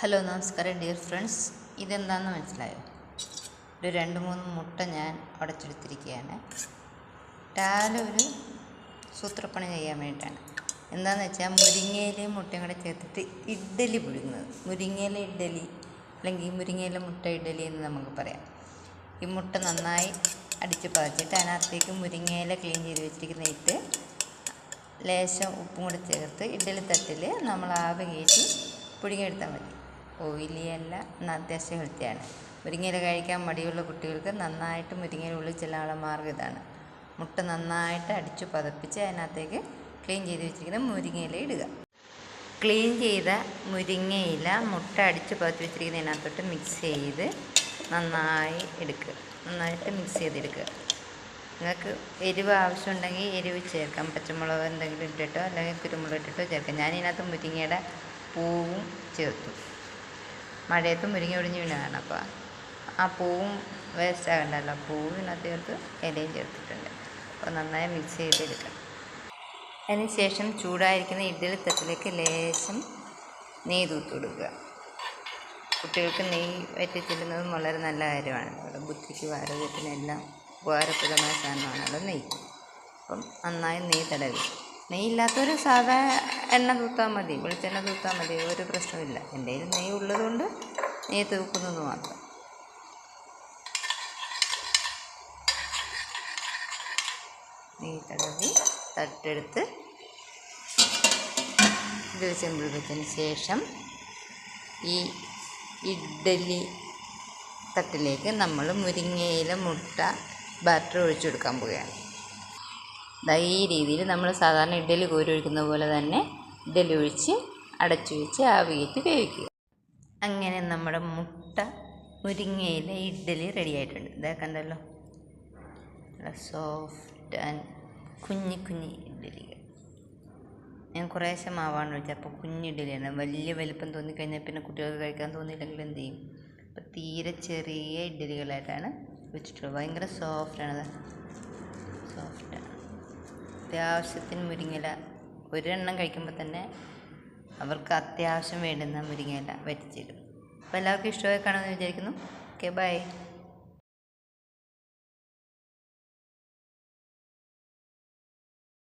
Hello നമസ്കാരം dear friends. ഇതെന്താണെന്ന് മനസ്സിലായോ? ഒരു രണ്ട് മൂന്ന് മുട്ട ഞാൻ ഉടച്ചെടുത്തിരിക്കുകയാണ് രാവിലെ ഒരു സൂത്രപ്പണി ചെയ്യാൻ വേണ്ടിയിട്ടാണ്. എന്താണെന്ന് വെച്ചാൽ മുരിങ്ങയിലയും മുട്ടയും കൂടെ ചേർത്തിട്ട് ഇഡ്ഡലി പുഴുങ്ങുന്നത്. മുരിങ്ങയില ഇഡ്ഡലി അല്ലെങ്കിൽ മുരിങ്ങയില മുട്ട ഇഡ്ഡലി എന്ന് നമുക്ക് പറയാം. ഈ മുട്ട നന്നായി അടിച്ച് പതച്ചിട്ട് അതിനകത്തേക്ക് മുരിങ്ങയില ക്ലീൻ ചെയ്ത് വെച്ചിരിക്കുന്ന ഇട്ട് ലേശം ഉപ്പും കൂടെ ചേർത്ത് ഇഡ്ഡലി തട്ടിൽ നമ്മൾ ആവി കയറ്റി പുഴുങ്ങിയെടുത്താൽ മതി. ഓയിലി അല്ല അത്യാവശ്യം ഹെൽത്തിയാണ് മുരിങ്ങയില കഴിക്കാൻ മടിയുള്ള കുട്ടികൾക്ക് നന്നായിട്ട് മുരിങ്ങയില ഉള്ളിൽ ചെല്ലാനുള്ള മാർഗം ഇതാണ്. മുട്ട നന്നായിട്ട് അടിച്ചു പതപ്പിച്ച് അതിനകത്തേക്ക് ക്ലീൻ ചെയ്ത് വെച്ചിരിക്കുന്ന മുരിങ്ങയില ഇടുക. ക്ലീൻ ചെയ്ത മുരിങ്ങയില മുട്ട അടിച്ച് പതച്ച് വെച്ചിരിക്കുന്നതിനകത്തോട്ട് മിക്സ് ചെയ്ത് നന്നായി എടുക്കുക. നന്നായിട്ട് മിക്സ് ചെയ്തെടുക്കുക. നിങ്ങൾക്ക് എരിവ് ആവശ്യമുണ്ടെങ്കിൽ എരിവ് ചേർക്കാം. പച്ചമുളക് എന്തെങ്കിലും ഇട്ടിട്ടോ അല്ലെങ്കിൽ കുരുമുളക് ഇട്ടിട്ടോ ചേർക്കാം. ഞാനിതിനകത്ത് മുരിങ്ങയുടെ പൂവും ചേർത്തു. മഴയത്ത് മുരിങ്ങ ഒടിഞ്ഞ് വീണതാണ്. അപ്പോൾ ആ പൂവും വേസ്റ്റ് ആകണ്ടല്ലോ പൂവും ഇതിനകത്ത് ചേർത്ത് ഇലയും ചേർത്തിട്ടുണ്ട്. അപ്പോൾ നന്നായി മിക്സ് ചെയ്തെടുക്കാം. അതിനുശേഷം ചൂടായിരിക്കുന്ന ഇഡ്ഡലി തട്ടിലേക്ക് ലേശം നെയ്യ് തൂത്ത് കൊടുക്കുക. കുട്ടികൾക്ക് നെയ്യ് വറ്റി ചെല്ലുന്നതും വളരെ നല്ല കാര്യമാണ്. നമ്മുടെ ബുദ്ധിക്ക് ആരോഗ്യത്തിനെല്ലാം ഉപകാരപ്രദമായ സാധനമാണല്ലോ നെയ്യ്. അപ്പം നന്നായി നെയ്യ് തടവി. നെയ്യില്ലാത്തൊരു സാധാ എണ്ണ തൂത്താൽ മതി വെളിച്ചെണ്ണ തൂത്താൽ മതി ഒരു പ്രശ്നമില്ല. എന്റെ കയ്യിൽ നെയ്യ് ഉള്ളതുകൊണ്ട് നെയ്യ് തൂക്കുന്നത് മാത്രം. നെയ്യ് തടവി തട്ടെടുത്ത് ഇത് ചെമ്പിളിച്ചതിന് ശേഷം ഈ ഇഡ്ഡലി തട്ടിലേക്ക് നമ്മൾ മുരിങ്ങയില മുട്ട ബാറ്റർ ഒഴിച്ചു കൊടുക്കാൻ പോവുകയാണ്. ദാ ഈ രീതിയിൽ നമ്മൾ സാധാരണ ഇഡ്ഡലി കോരി ഒഴിക്കുന്ന പോലെ തന്നെ ഇഡ്ഡലി ഒഴിച്ച് അടച്ചു വെച്ച് ആവിയേറ്റ് വേവിക്കുക. അങ്ങനെ നമ്മുടെ മുട്ട മുരിങ്ങയിലെ ഇഡ്ഡലി റെഡി ആയിട്ടുണ്ട്. ഇതാ കണ്ടല്ലോ. സോഫ്റ്റ് ആൻഡ് കുഞ്ഞി കുഞ്ഞി ഇഡ്ഡലികൾ. ഞാൻ കുറേശ്ശെ മാവാണ് ഒഴിച്ചത്. അപ്പോൾ കുഞ്ഞിഡലിയാണ് വലിയ വലിപ്പം തോന്നിക്കഴിഞ്ഞാൽ പിന്നെ കുട്ടികൾക്ക് കഴിക്കാൻ തോന്നിയില്ലെങ്കിൽ എന്ത് ചെയ്യും? അപ്പോൾ തീരെ ചെറിയ ഇഡ്ഡലികളായിട്ടാണ് വെച്ചിട്ടുള്ളത്. ഭയങ്കര സോഫ്റ്റാണ് സോഫ്റ്റാണ് അത്യാവശ്യത്തിന് മുരിങ്ങയില. ഒരെണ്ണം കഴിക്കുമ്പോൾ തന്നെ അവർക്ക് അത്യാവശ്യം വേണ്ടുന്ന മുരിങ്ങയില വറ്റിച്ചിടും അപ്പോൾ എല്ലാവർക്കും ഇഷ്ടമായി കാണുമെന്ന് വിചാരിക്കുന്നു. Okay bye